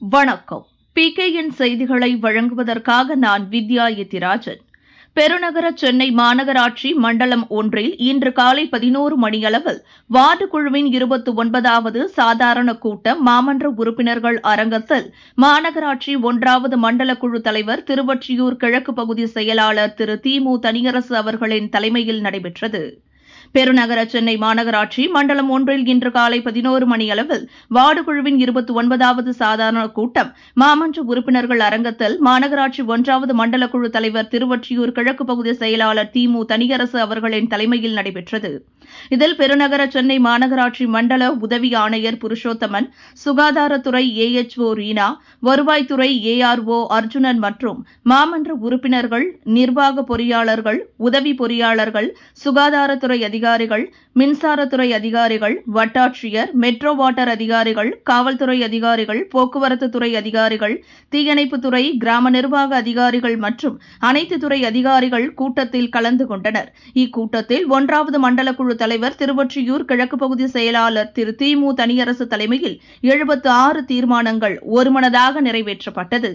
வணக்கம். பிகேஎன் செய்திகளை வழங்குவதற்காக நான் வித்யா எத்திராஜன். பெருநகர சென்னை மாநகராட்சி மண்டலம் ஒன்றில் இன்று காலை பதினோரு மணியளவில் வார்டு குழுவின் இருபத்தி ஒன்பதாவது சாதாரண கூட்டம் மாமன்ற உறுப்பினர்கள் அரங்கத்தில் மாநகராட்சி ஒன்றாவது மண்டல குழு தலைவர் திருவொற்றியூர் கிழக்கு பகுதி செயலாளர் திரு திமு தனியரசு அவர்களின் தலைமையில் நடைபெற்றது. பெருநகர சென்னை மாநகராட்சி மண்டலம் ஒன்றில் இன்று காலை பதினோரு மணி அளவில் வார்டு குழுவின் இருபத்தி ஒன்பதாவது சாதாரண கூட்டம். மாமன்ற உறுப்பினர்கள் அரங்கத்தில் மாநகராட்சி ஒன்றாவது மண்டல குழு தலைவர் திருவொற்றியூர் கிழக்கு பகுதி செயலாளர் திமு தனியரசு அவர்களின் தலைமையில் நடைபெற்றது. இதில் பெருநகர சென்னை மாநகராட்சி மண்டல உதவி ஆணையர் புருஷோத்தமன் சுகாதாரத்துறை ஏஎச்ஓ ரீனா வருவாய்த்துறை ஏஆர்ஓ அர்ஜுனன் மற்றும் மாமன்ற உறுப்பினர்கள் நிர்வாக பொறியாளர்கள் உதவி பொறியாளர்கள் சுகாதாரத்துறை அதிகாரிகள் மின்சாரத்துறை அதிகாரிகள் வட்டாட்சியர் மெட்ரோ வாட்டர் அதிகாரிகள் காவல்துறை அதிகாரிகள் போக்குவரத்து துறை அதிகாரிகள் தீயணைப்புத்துறை கிராம நிர்வாக அதிகாரிகள் மற்றும் அனைத்து துறை அதிகாரிகள் கூட்டத்தில் கலந்து கொண்டனர். இக்கூட்டத்தில் ஒன்றாவது மண்டல குழு தலைவர் திருவொற்றியூர் கிழக்கு பகுதி செயலாளர் திரு திமு தனியரசு தலைமையில் எழுபத்து ஆறு தீர்மானங்கள் ஒருமனதாக நிறைவேற்றப்பட்டது.